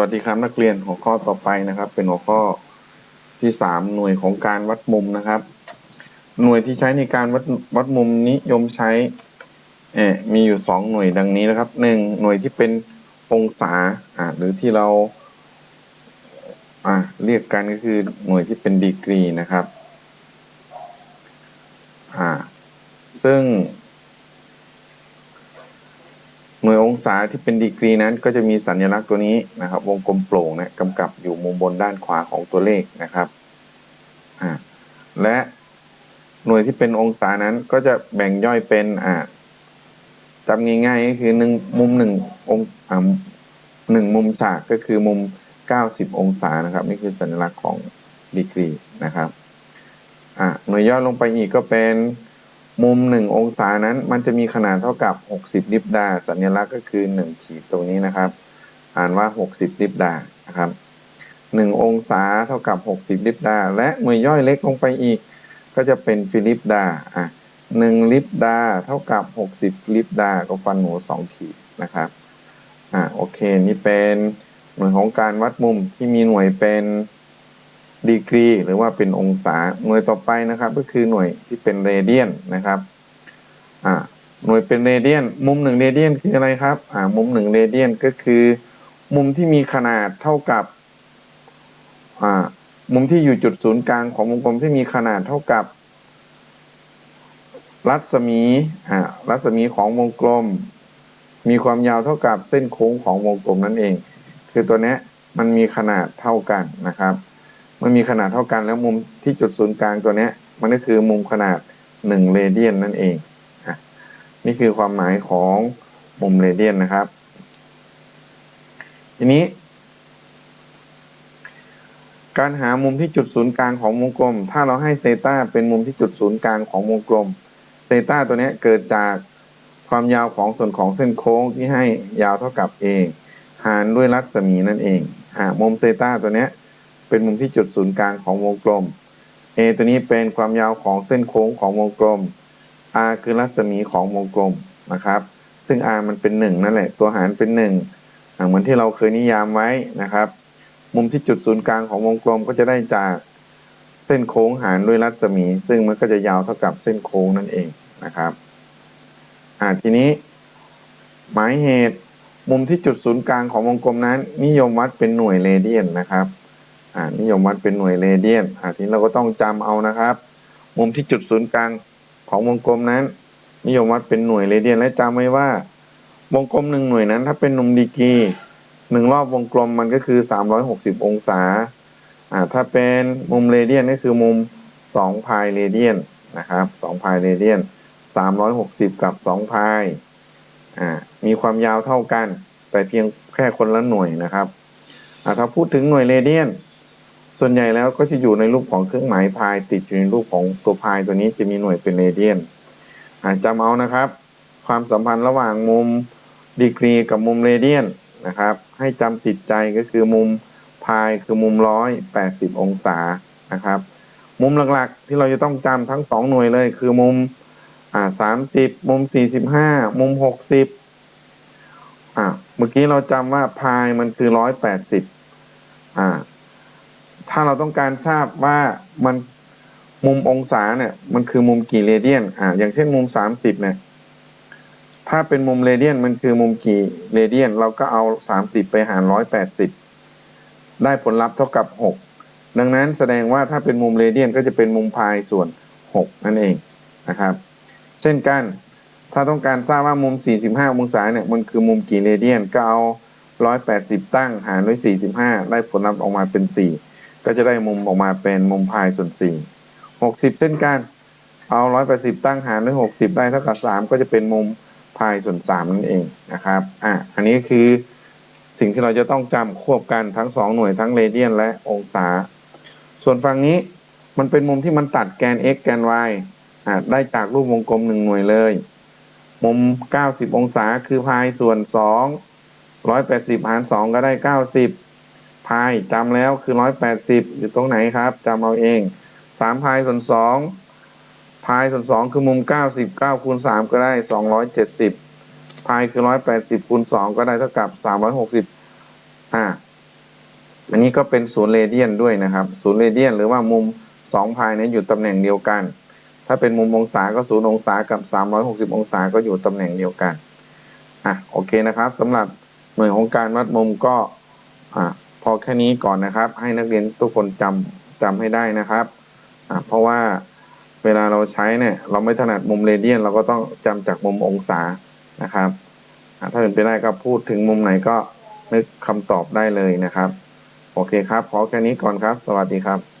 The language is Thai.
วัสดีครับนักเรียนหัวข้อต่อไปนะครับ เป็นหัวข้อที่สามหน่วยของการวัดมุมนะครับ หน่วยที่ใช้ในการวัดวัดมุมนิยมใช้เอมีอยู่สองหน่วยดังนี้นะครับหนึ่งหน่วยที่เป็นองศาอ่าหรือที่เราอ่าเรียกกันก็คือหน่วยที่เป็นดีกรีนะครับอ่าซึ่ง หน่วยองศาที่เป็นดีกรีนั้นก็จะมีสัญลักษณ์ตัวนี้นะครับ วงกลมโปร่งนะกำกับอยู่มุมบนด้านขวาของตัวเลขนะครับอ่าและหน่วยที่เป็นองศานั้นก็จะแบ่งย่อยเป็นอ่าจำง่ายๆก็คือหนึ่งมุมหนึ่งองอ่าหนึ่งมุมฉากก็คือมุม 90 องศานะครับนี่คือสัญลักษณ์ของดีกรีนะครับอ่าหน่วยย่อยลงไปอีกก็เป็น มุม 1 องศานั้นมันจะมีขนาดเท่ากับ 60 ลิบดา สัญลักษณ์ก็คือ 1 ขีดตรงนี้นะครับ อ่านว่า 60 ลิบดานะครับ 1 องศาเท่ากับ 60 ลิบดา และหน่วยย่อยเล็กลงไปอีก ก็จะเป็นฟิลิปดา อะ1ลิบดาเท่ากับ 60 ลิบดา ก็ฟันหนู 2 ขีดนะครับ อะโอเค นี่เป็นหน่วยของการวัดมุมที่มีหน่วยเป็น ดีกรีหรือว่าเป็นองศาหน่วยต่อไปนะครับ ก็คือหน่วยที่เป็นเรเดียนนะครับอ่าหน่วยเป็นเรเดียน มุมหนึ่งเรเดียนคืออะไรครับอ่ามุมหนึ่งเรเดียนก็คือ มุมที่มีขนาดเท่ากับอ่ามุมที่อยู่จุดศูนย์กลางของวงกลมที่มีขนาดเท่ากับ รัศมีอ่ารัศมีของวงกลม มีความยาวเท่ากับเส้นโค้งของวงกลมนั่นเอง คือตัวนี้มันมีขนาดเท่ากันนะครับ มันมีขนาดเท่ากันแล้วมุมที่จุดศูนย์กลางตัวเนี้ย มันก็คือมุมขนาด1เรเดียนนั่นเองนี่คือความหมายของมุมเรเดียนนะครับ ทีนี้ การหามุมที่จุดศูนย์กลางของวงกลม ถ้าเราให้เซตาเป็นมุมที่จุดศูนย์กลางของวงกลมเซตาตัวนี้เกิดจากความยาวของส่วนของเส้นโค้งที่ให้ยาวเท่ากับ a หารด้วยรัศมีนั่นเอง มุมเซตาตัวนี้ เป็นมุมที่จุดศูนย์กลางของวงกลม a ตัวนี้เป็นความยาวของเส้นโค้งของวงกลม r คือรัศมีของวงกลมนะครับ ซึ่ง r มันเป็น 1 นั่นแหละ ตัวหารเป็น 1 เหมือนที่เราเคยนิยามไว้นะครับ มุมที่จุดศูนย์กลางของวงกลมก็จะได้จากเส้นโค้งหารด้วยรัศมี ซึ่งมันก็จะยาวเท่ากับเส้นโค้งนั่นเองนะครับอ่าทีนี้ หมายเหตุมุมที่จุดศูนย์กลางของวงกลมนั้น นิยมวัดเป็นหน่วยเรเดียนนะครับ นิยมวัดเป็นหน่วยเรเดียนทีนี้เราก็ต้องจำเอานะครับ มุมที่จุดศูนย์กลางของวงกลมนั้น นิยมวัดเป็นหน่วยเรเดียนและจำไว้ว่า วงกลมหนึ่งหน่วยนั้น ถ้าเป็นนุมดีกีหนึ่งรอบวงกลมมันก็คือ 360 องศาอ่าถ้าเป็นมุมเรเดียนก็คือมุม2พายเรเดียนนะครับ2พายเรเดียน360 กับ2พายอ่ามีความยาวเท่ากัน แต่เพียงแค่คนละหน่วยนะครับถ้าพูดถึงหน่วยเรเดียน ส่วนใหญ่แล้วก็จะอยู่ในรูปของเครื่องหมายพายติดอยู่ในรูปของตัวพายตัวนี้จะมีหน่วยเป็นเรเดียนจำเอานะครับ ความสัมพันธ์ระหว่างมุมดีกรีกับมุมเรเดียนนะครับ ให้จำติดใจก็คือมุมพายคือมุมร้อยแปดสิบองศานะครับ มุมหลักๆที่เราจะต้องจำทั้งสองหน่วยเลยคือมุมอ่าสามสิบมุมสี่สิบห้ามุมหกสิบอ่าเมื่อกี้เราจำว่าพายมันคือร้อยแปดสิบอ่า ถ้าเราต้องการทราบว่ามันมุมองศาเนี่ย มันคือมุมกี่เรเดียน อ่า อย่างเช่นมุมสามสิบเนี่ย ถ้าเป็นมุมเรเดียนมันคือมุมกี่เรเดียน เราก็เอาสามสิบไปหารร้อยแปดสิบได้ผลลัพธ์เท่ากับหกดังนั้นแสดงว่าถ้าเป็นมุมเรเดียนก็จะเป็นมุมพายส่วนหกนั่นเองนะครับ เช่นกัน ถ้าต้องการทราบว่ามุม45องศาเนี่ยมันคือมุมกี่เรเดียนก็เอา180ตั้งหารด้วย45ได้ผลลัพธ์ออกมาเป็น4 ก็จะได้มุมออกมาเป็นมุมพายส่วนสี่หกสิบเช่นกัน เอาร้อยแปดสิบตั้งหารด้วยหกสิบได้เท่ากับสามก็จะเป็นมุมพายส่วนสามนั่นเองนะครับอะอันนี้คือสิ่งที่เราจะต้องจำควบกันทั้งสองหน่วยทั้งเรเดียนและองศา ส่วนฝั่งนี้มันเป็นมุมที่มันตัดแกน x แกน y อะได้จากรูปวงกลมหนึ่งหน่วยเลย มุม 90 องศาคือพายส่วน2 180 หาร 2 ก็ได้ 90 พายจำแล้วคือร้อยแปดสิบอยู่ตรงไหนครับจำเอาเองสามพายส่วนสองพายส่วนสองคือมุมเก้าสิบเก้าคูณสามก็ได้สองร้อยเจ็ดสิบพายคือร้อยแปดสิบคูณสองก็ได้เท่ากับสามร้อยหกสิบอ่าอันนี้ก็เป็นศูนย์เรเดียนด้วยนะครับศูนย์เรเดียนหรือว่ามุมสองพายเนี่ยอยู่ตำแหน่งเดียวกัน ถ้าเป็นมุมองศาก็ศูนย์องศากับ 360 องศาก็อยู่ตำแหน่งเดียวกันอะโอเคนะครับสำหรับหน่วยของการวัดมุมก็อะ พอแค่นี้ก่อนนะครับ ให้นักเรียนทุกคนจำจำให้ได้นะครับเพราะว่าเวลาเราใช้เนี่ยเราไม่ถนัดมุมเรเดียน เราก็ต้องจำจากมุมองศานะครับถ้าเป็นไปได้ก็พูดถึงมุมไหนก็นึกคำตอบได้เลยนะครับ โอเคครับขอแค่นี้ก่อนครับ สวัสดีครับ